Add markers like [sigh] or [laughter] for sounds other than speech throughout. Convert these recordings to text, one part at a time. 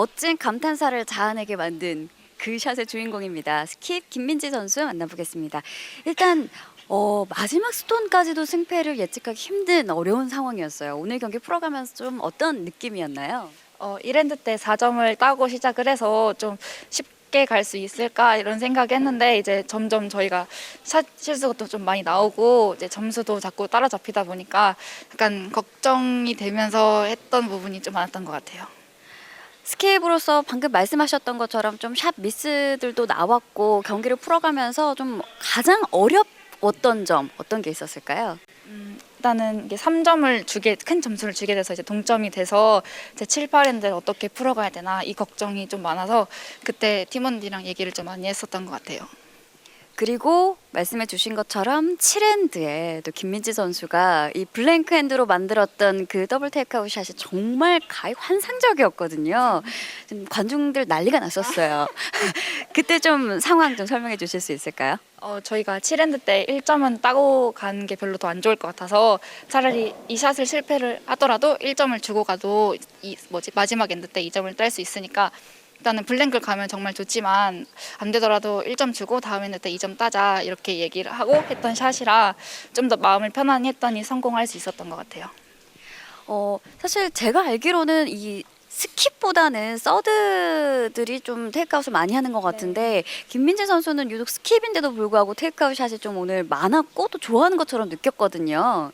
멋진 감탄사를 자아내게 만든 그 샷의 주인공입니다. 스킵 김민지 선수 만나보겠습니다. 일단 어, 마지막 스톤까지도 승패를 예측하기 힘든 어려운 상황이었어요. 오늘 경기 풀어가면서 좀 어떤 느낌이었나요? 어, 1엔드 때 4점을 따고 시작을 해서 좀 쉽게 갈 수 있을까 이런 생각했는데 이제 점점 저희가 샷 실수가 좀 많이 나오고 이제 점수도 자꾸 따라잡히다 보니까 약간 걱정이 되면서 했던 부분이 좀 많았던 것 같아요. 스케이브로서 방금 말씀하셨던 것처럼 좀샷 미스들도 나왔고 경기를 풀어가면서 좀 가장 어렵웠던 점 어떤 게 있었을까요? 음, 일단은 이게 3점을 주게 큰 점수를 주게 돼서 이제 동점이 돼서 이제 7, 8엔드를 어떻게 풀어가야 되나 이 걱정이 좀 많아서 그때 팀원들이랑 얘기를 좀 많이 했었던 것 같아요. 그리고 말씀해 주신 것처럼 7엔드에 또 김민지 선수가 이 블랭크 핸드로 만들었던 그 더블 테이크아웃 샷이 정말 가히 환상적이었거든요. 좀 관중들 난리가 났었어요. [laughs] 그때 좀 상황 좀 설명해 주실 수 있을까요? 어, 저희가 7엔드 때 1점은 따고 가는 게 별로 더 안 좋을 것 같아서 차라리 이 샷을 실패를 하더라도 1점을 주고 가도 이 뭐지 마지막 엔드 때 2점을 딸 수 있으니까 일단은 블랭크를 가면 정말 좋지만 안 되더라도 1점 주고 다음 엔드 때 2점 따자 이렇게 얘기를 하고 했던 샷이라 좀 더 마음을 편안히 했더니 성공할 수 있었던 것 같아요. 어, 사실 제가 알기로는 이 스킵보다는 서드들이 좀 테이크아웃을 많이 하는 것 같은데 김민재 선수는 유독 스킵인데도 불구하고 테이크아웃 샷이 좀 오늘 많았고 또 좋아하는 것처럼 느꼈거든요.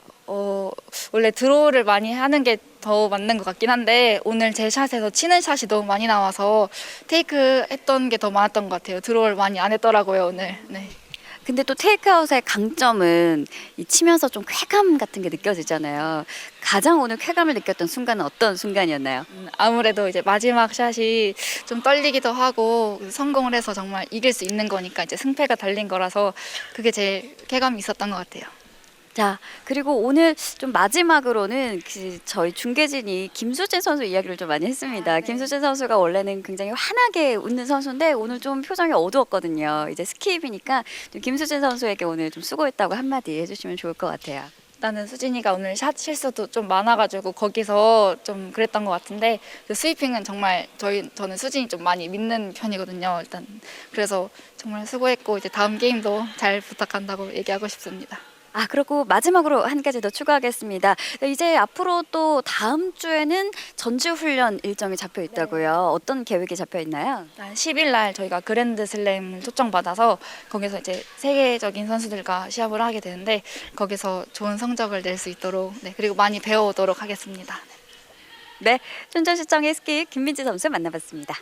어, 원래 드로우를 많이 하는 게 더 맞는 것 같긴 한데 오늘 제 샷에서 치는 샷이 너무 많이 나와서 테이크 했던 게 더 많았던 것 같아요. 드로우를 많이 안 했더라고요 오늘. 네. 근데 또 테이크아웃의 강점은 이 치면서 좀 쾌감 같은 게 느껴지잖아요. 가장 오늘 쾌감을 느꼈던 순간은 어떤 순간이었나요? 음, 아무래도 이제 마지막 샷이 좀 떨리기도 하고 성공을 해서 정말 이길 수 있는 거니까 이제 승패가 달린 거라서 그게 제일 쾌감이 있었던 것 같아요. 자, 그리고 오늘 좀 마지막으로는 그 저희 중계진이 김수진 선수 이야기를 좀 많이 했습니다. 김수진 선수가 원래는 굉장히 환하게 웃는 선수인데 오늘 좀 표정이 어두웠거든요. 이제 스킵이니까 좀 김수진 선수에게 오늘 좀 수고했다고 한마디 해주시면 좋을 것 같아요. 나는 수진이가 오늘 샷 실수도 좀 많아가지고 거기서 좀 그랬던 것 같은데 그 스위핑은 정말 저희 저는 수진이 좀 많이 믿는 편이거든요. 일단 그래서 정말 수고했고 이제 다음 게임도 잘 부탁한다고 얘기하고 싶습니다. 아, 그리고 마지막으로 한 가지 더 추가하겠습니다. 이제 앞으로 또 다음 주에는 전주 훈련 일정이 잡혀 있다고요. 어떤 계획이 잡혀 있나요? 일단 10일 날 저희가 그랜드 슬램을 초청받아서 거기서 이제 세계적인 선수들과 시합을 하게 되는데 거기서 좋은 성적을 낼 수 있도록 네, 그리고 많이 배워오도록 하겠습니다. 네, 춘천시청의 스킵 김민지 선수 만나봤습니다.